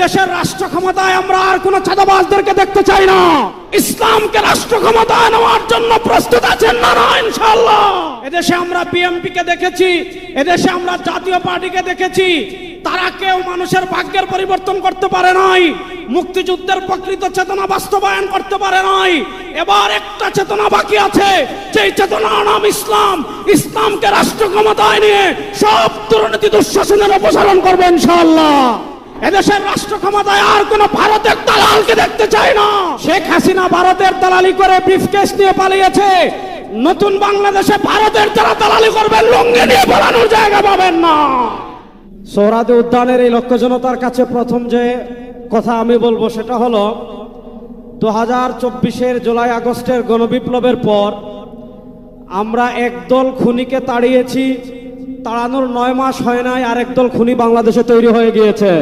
এদেশের রাষ্ট্র ক্ষমতায় আমরা আর কোন চাঁদাবাজদেরকে দেখতে চাই না। ইসলামকে রাষ্ট্র ক্ষমতায় নেওয়ার জন্য প্রস্তুত আছেন না না, ইনশাআল্লাহ। এদেশে আমরা বিএমপি কে দেখেছি, এদেশে আমরা জাতীয় পার্টিকে দেখেছি। তারা কেউ মানুষের ভাগ্যের পরিবর্তন করতে পারে নাই, মুক্তিযুদ্ধের প্রকৃত চেতনা বাস্তবায়ন করতে পারে নাই। এবার একটা চেতনা বাকি আছে সেই চেতনার নাম ইসলাম। ইসলামকে রাষ্ট্র ক্ষমতায় নিয়ে সব দুর্নীতি দুঃশাসনের অপসারণ করবে, ইনশাআল্লাহ। এদেশের রাষ্ট্র ক্ষমতায় আর কোন ভারতের দালালকে দেখতে চাই না। শেখ হাসিনা ভারতের দালালি করে ব্রিফকেস নিয়ে পালিয়েছে। নতুন বাংলাদেশে ভারতের যারা দালালি করবেন লঙ্গে নিয়ে পালানোর জায়গা পাবেন না। সোহরাদি উদ্যানের এই লক্ষ্য জনতার কাছে প্রথম যে কথা আমি বলব সেটা হলো দু হাজার চব্বিশের জুলাই আগস্টের গণবিপ্লবের পর আমরা একদল খুনিকে তাড়িয়েছি, তাড়ানোর নয় মাস হয় নাই আর একদল খুনি বাংলাদেশে তৈরি হয়ে গিয়েছে।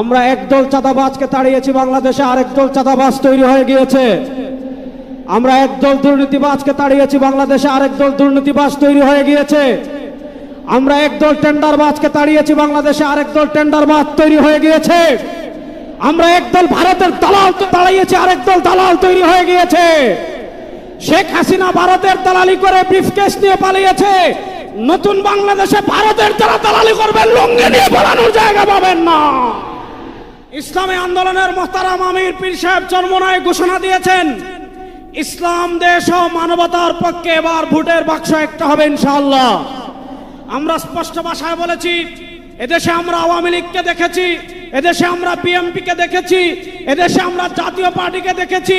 আমরা একদল চাঁদাবাজকে তাড়িয়েছি বাংলাদেশে, আরেক দল চাঁদাবাজ তৈরি হয়ে গিয়েছে। আমরা একদল দুর্নীতিবাজকে তাড়িয়েছি বাংলাদেশে, আরেক দল দুর্নীতিবাজ তৈরি হয়ে গিয়েছে। আমরা একদল টেন্ডারবাজকে তাড়িয়েছি বাংলাদেশে, আরেক দল টেন্ডারবাজ তৈরি হয়ে গিয়েছে। আমরা একদল ভারতের দালাল তাড়িয়েছি, আরেক দল দালাল তৈরি হয়ে গিয়েছে। শেখ হাসিনা ভারতের দালালি করে ব্রিফকেস নিয়ে পালিয়েছে। নতুন বাংলাদেশে ভারতের যারা দালালি করবেন লঙ্গে নিয়ে পালানোর জায়গা পাবেন না। ইসলামী আন্দোলনের মোহতারাম আমির পীর সাহেব চর্মনায় ঘোষণা দিয়েছেন, ইসলাম, দেশ ও মানবতার পক্ষে এবার ভোটের বাক্স একটা হবে ইনশাআল্লাহ। আমরা স্পষ্ট ভাষায় বলেছি, এদেশে আমরা আওয়ামী লীগকে দেখেছি, এদেশে আমরা বিএমপিকে দেখেছি, এদেশে আমরা জাতীয় পার্টিকে দেখেছি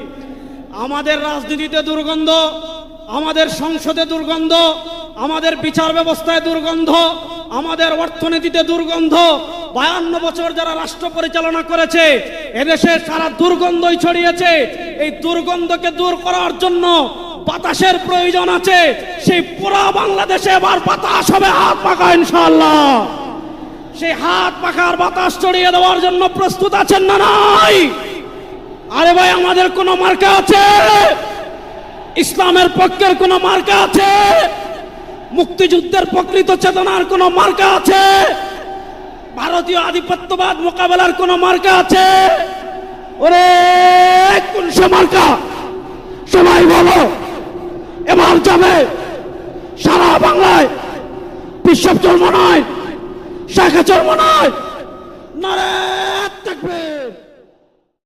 আমাদের রাজনীতিতে দুর্গন্ধ, আমাদের সংসদে দুর্গন্ধ, আমাদের বিচার ব্যবস্থায় দুর্গন্ধ, আমাদের অর্থনীতিতে দুর্গন্ধ। বায়ান্ন বছর যারা রাষ্ট্র পরিচালনা করেছে, এদেশে সারা দুর্গন্ধই ছড়িয়েছে। এই দুর্গন্ধকে দূর করার জন্য বাতাসের প্রয়োজন আছে। সেই পুরা বাংলাদেশে এবার বাতাস হবে, হাত পাকা ইনশাল্লাহ সেই হাত পাখার বাতাস ছড়িয়ে দেওয়ার জন্য প্রস্তুত আছেন না নাই? আরে ভাই, আমাদের কোন মার্কা আছে? ইসলামের পক্ষের কোন মার্কা আছে? মুক্তিযুদ্ধের প্রকৃত চেতনার কোন মার্কা আছে? ভারতীয় আধিপত্যবাদ মোকাবেলার কোন মার্কা আছে? ওরে, কোন মার্কা? সবাই বলো। এবার যাবে। সারা বাংলায় বিশ্ব চর্ম নয়, শাখা চর্ম নয় নারে থাকবে।